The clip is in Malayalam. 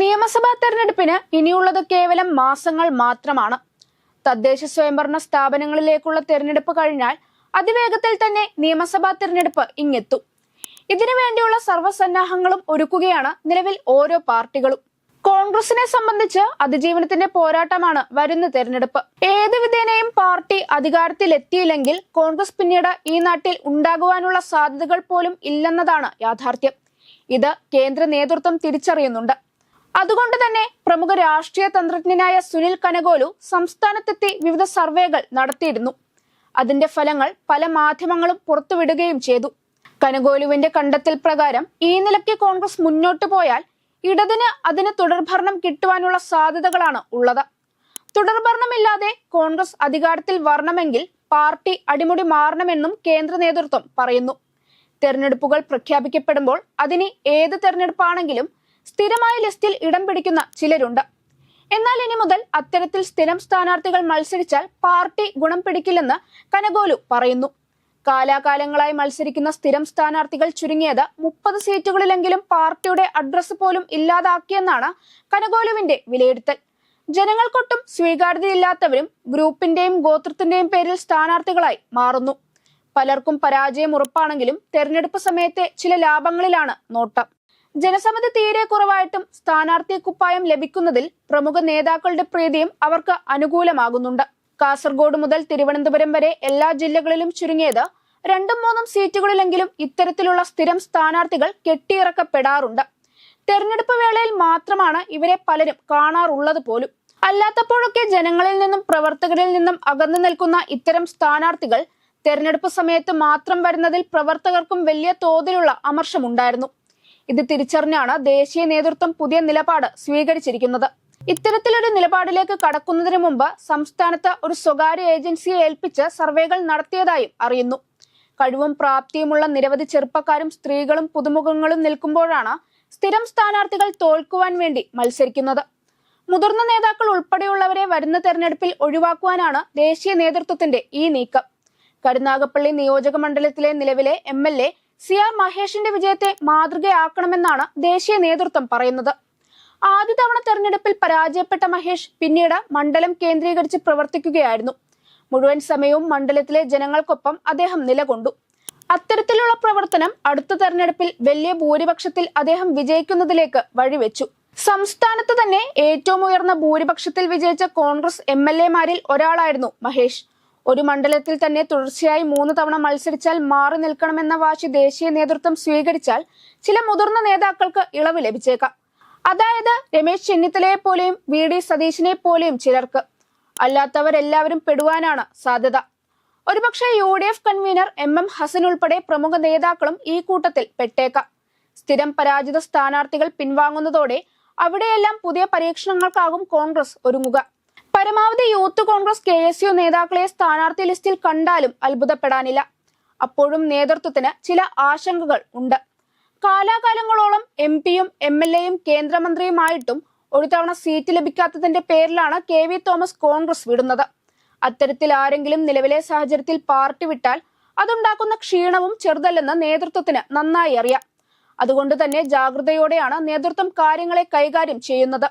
നിയമസഭാ തെരഞ്ഞെടുപ്പിന് ഇനിയുള്ളത് കേവലം മാസങ്ങൾ മാത്രമാണ്. തദ്ദേശ സ്വയംഭരണ സ്ഥാപനങ്ങളിലേക്കുള്ള തെരഞ്ഞെടുപ്പ് കഴിഞ്ഞാൽ അതിവേഗത്തിൽ തന്നെ നിയമസഭാ തെരഞ്ഞെടുപ്പ് ഇങ്ങെത്തും. ഇതിനു വേണ്ടിയുള്ള സർവസന്നാഹങ്ങളും ഒരുക്കുകയാണ് നിലവിൽ ഓരോ പാർട്ടികളും. കോൺഗ്രസിനെ സംബന്ധിച്ച് അതിജീവനത്തിന്റെ പോരാട്ടമാണ് വരുന്ന തെരഞ്ഞെടുപ്പ്. ഏത് വിധേനയും പാർട്ടി അധികാരത്തിലെത്തിയില്ലെങ്കിൽ കോൺഗ്രസ് പിന്നീട് ഈ നാട്ടിൽ ഉണ്ടാകുവാനുള്ള സാധ്യതകൾ പോലും ഇല്ലെന്നതാണ് യാഥാർത്ഥ്യം. ഇത് കേന്ദ്ര നേതൃത്വം തിരിച്ചറിയുന്നുണ്ട്. അതുകൊണ്ട് തന്നെ പ്രമുഖ രാഷ്ട്രീയ തന്ത്രജ്ഞനായ സുനിൽ കനഗോലു സംസ്ഥാനത്തെത്തി വിവിധ സർവേകൾ നടത്തിയിരുന്നു. അതിന്റെ ഫലങ്ങൾ പല മാധ്യമങ്ങളും പുറത്തുവിടുകയും ചെയ്തു. കനഗോലുവിന്റെ കണ്ടെത്തൽ പ്രകാരം ഈ നിലയ്ക്ക് കോൺഗ്രസ് മുന്നോട്ടു പോയാൽ ഇടതിന് അതിന് തുടർഭരണം കിട്ടുവാനുള്ള സാധ്യതകളാണ് ഉള്ളത്. തുടർഭരണമില്ലാതെ കോൺഗ്രസ് അധികാരത്തിൽ വരണമെങ്കിൽ പാർട്ടി അടിമുടി മാറണമെന്നും കേന്ദ്ര നേതൃത്വം പറയുന്നു. തെരഞ്ഞെടുപ്പുകൾ പ്രഖ്യാപിക്കപ്പെടുമ്പോൾ അതിന് ഏത് തെരഞ്ഞെടുപ്പാണെങ്കിലും സ്ഥിരമായ ലിസ്റ്റിൽ ഇടം പിടിക്കുന്ന ചിലരുണ്ട്. എന്നാൽ ഇനി മുതൽ അത്തരത്തിൽ സ്ഥിരം സ്ഥാനാർത്ഥികൾ മത്സരിച്ചാൽ പാർട്ടി ഗുണം പിടിക്കില്ലെന്ന് കനഗോലു പറയുന്നു. കാലാകാലങ്ങളായി മത്സരിക്കുന്ന സ്ഥിരം സ്ഥാനാർത്ഥികൾ ചുരുങ്ങിയത് മുപ്പത് സീറ്റുകളിലെങ്കിലും പാർട്ടിയുടെ അഡ്രസ് പോലും ഇല്ലാതാക്കിയെന്നാണ് കനഗോലുവിന്റെ വിലയിരുത്തൽ. ജനങ്ങൾക്കൊട്ടും സ്വീകാര്യതയില്ലാത്തവരും ഗ്രൂപ്പിന്റെയും ഗോത്രത്തിന്റെയും പേരിൽ സ്ഥാനാർത്ഥികളായി മാറുന്നു. പലർക്കും പരാജയം ഉറപ്പാണെങ്കിലും തെരഞ്ഞെടുപ്പ് സമയത്തെ ചില ലാഭങ്ങളിലാണ് നോട്ടം. ജനസമ്മതി തീരെ കുറവായിട്ടും സ്ഥാനാർത്ഥി കുപ്പായം ലഭിക്കുന്നതിൽ പ്രമുഖ നേതാക്കളുടെ പ്രീതിയും അവർക്ക് അനുകൂലമാകുന്നുണ്ട്. കാസർഗോഡ് മുതൽ തിരുവനന്തപുരം വരെ എല്ലാ ജില്ലകളിലും ചുരുങ്ങിയത് രണ്ടും മൂന്നും സീറ്റുകളിലെങ്കിലും ഇത്തരത്തിലുള്ള സ്ഥിരം സ്ഥാനാർത്ഥികൾ കെട്ടിയിറക്കപ്പെടാറുണ്ട്. തെരഞ്ഞെടുപ്പ് വേളയിൽ മാത്രമാണ് ഇവരെ പലരും കാണാറുള്ളത് പോലും. അല്ലാത്തപ്പോഴൊക്കെ ജനങ്ങളിൽ നിന്നും പ്രവർത്തകരിൽ നിന്നും അകന്നു നിൽക്കുന്ന ഇത്തരം സ്ഥാനാർത്ഥികൾ തെരഞ്ഞെടുപ്പ് സമയത്ത് മാത്രം വരുന്നതിൽ പ്രവർത്തകർക്കും വലിയ തോതിലുള്ള അമർഷമുണ്ടായിരുന്നു. ഇത് തിരിച്ചറിഞ്ഞാണ് ദേശീയ നേതൃത്വം പുതിയ നിലപാട് സ്വീകരിച്ചിരിക്കുന്നത്. ഇത്തരത്തിലൊരു നിലപാടിലേക്ക് കടക്കുന്നതിന് മുമ്പ് സംസ്ഥാനത്ത് ഒരു സ്വകാര്യ ഏജൻസിയെ ഏൽപ്പിച്ച് സർവേകൾ നടത്തിയതായും അറിയുന്നു. കഴിവും പ്രാപ്തിയുമുള്ള നിരവധി ചെറുപ്പക്കാരും സ്ത്രീകളും പുതുമുഖങ്ങളും നിൽക്കുമ്പോഴാണ് സ്ഥിരം സ്ഥാനാർത്ഥികൾ തോൽക്കുവാൻ വേണ്ടി മത്സരിക്കുന്നത്. മുതിർന്ന നേതാക്കൾ ഉൾപ്പെടെയുള്ളവരെ വരുന്ന തെരഞ്ഞെടുപ്പിൽ ഒഴിവാക്കുവാനാണ് ദേശീയ നേതൃത്വത്തിന്റെ ഈ നീക്കം. കരുനാഗപ്പള്ളി നിയോജക മണ്ഡലത്തിലെ നിലവിലെ M L A C R മഹേഷിന്റെ വിജയത്തെ മാതൃകയാക്കണമെന്നാണ് ദേശീയ നേതൃത്വം പറയുന്നത്. ആദ്യ തവണ തെരഞ്ഞെടുപ്പിൽ പരാജയപ്പെട്ട മഹേഷ് പിന്നീട് മണ്ഡലം കേന്ദ്രീകരിച്ച് പ്രവർത്തിക്കുകയായിരുന്നു. മുഴുവൻ സമയവും മണ്ഡലത്തിലെ ജനങ്ങൾക്കൊപ്പം അദ്ദേഹം നിലകൊണ്ടു. അത്തരത്തിലുള്ള പ്രവർത്തനം അടുത്ത തെരഞ്ഞെടുപ്പിൽ വലിയ ഭൂരിപക്ഷത്തിൽ അദ്ദേഹം വിജയിക്കുന്നതിലേക്ക് വഴിവെച്ചു. സംസ്ഥാനത്ത് തന്നെ ഏറ്റവും ഉയർന്ന ഭൂരിപക്ഷത്തിൽ വിജയിച്ച കോൺഗ്രസ് എം എൽ എമാരിൽ ഒരാളായിരുന്നു മഹേഷ്. ഒരു മണ്ഡലത്തിൽ തന്നെ തുടർച്ചയായി മൂന്ന് തവണ മത്സരിച്ചാൽ മാറി നിൽക്കണമെന്ന വാശി ദേശീയ നേതൃത്വം സ്വീകരിച്ചാൽ ചില മുതിർന്ന നേതാക്കൾക്ക് ഇളവ് ലഭിച്ചേക്കാം. അതായത് രമേശ് ചെന്നിത്തലയെ പോലെയും വി ഡി സതീശിനെ പോലെയും ചിലർക്ക്. അല്ലാത്തവരെല്ലാവരും പെടുവാനാണ് സാധ്യത. ഒരുപക്ഷെ U D F convener M M Hassan ഉൾപ്പെടെ പ്രമുഖ നേതാക്കളും ഈ കൂട്ടത്തിൽ പെട്ടേക്കാം. സ്ഥിരം പരാജിത സ്ഥാനാർത്ഥികൾ പിൻവാങ്ങുന്നതോടെ അവിടെയെല്ലാം പുതിയ പരീക്ഷണങ്ങൾക്കാകും കോൺഗ്രസ് ഒരുങ്ങുക. പരമാവധി Youth Congress K S U നേതാക്കളെ സ്ഥാനാർത്ഥി ലിസ്റ്റിൽ കണ്ടാലും അത്ഭുതപ്പെടാനില്ല. അപ്പോഴും നേതൃത്വത്തിന് ചില ആശങ്കകൾ ഉണ്ട്. കാലാകാലങ്ങളോളം എം പിയും എം എൽ എയും കേന്ദ്രമന്ത്രിയുമായിട്ടും ഒരു തവണ സീറ്റ് ലഭിക്കാത്തതിന്റെ പേരിലാണ് കെ വി തോമസ് കോൺഗ്രസ് വിടുന്നത്. അത്തരത്തിൽ ആരെങ്കിലും നിലവിലെ സാഹചര്യത്തിൽ പാർട്ടി വിട്ടാൽ അതുണ്ടാക്കുന്ന ക്ഷീണവും ചെറുതല്ലെന്ന് നേതൃത്വത്തിന് നന്നായി അറിയാം. അതുകൊണ്ട് തന്നെ ജാഗ്രതയോടെയാണ് നേതൃത്വം കാര്യങ്ങളെ കൈകാര്യം ചെയ്യുന്നത്.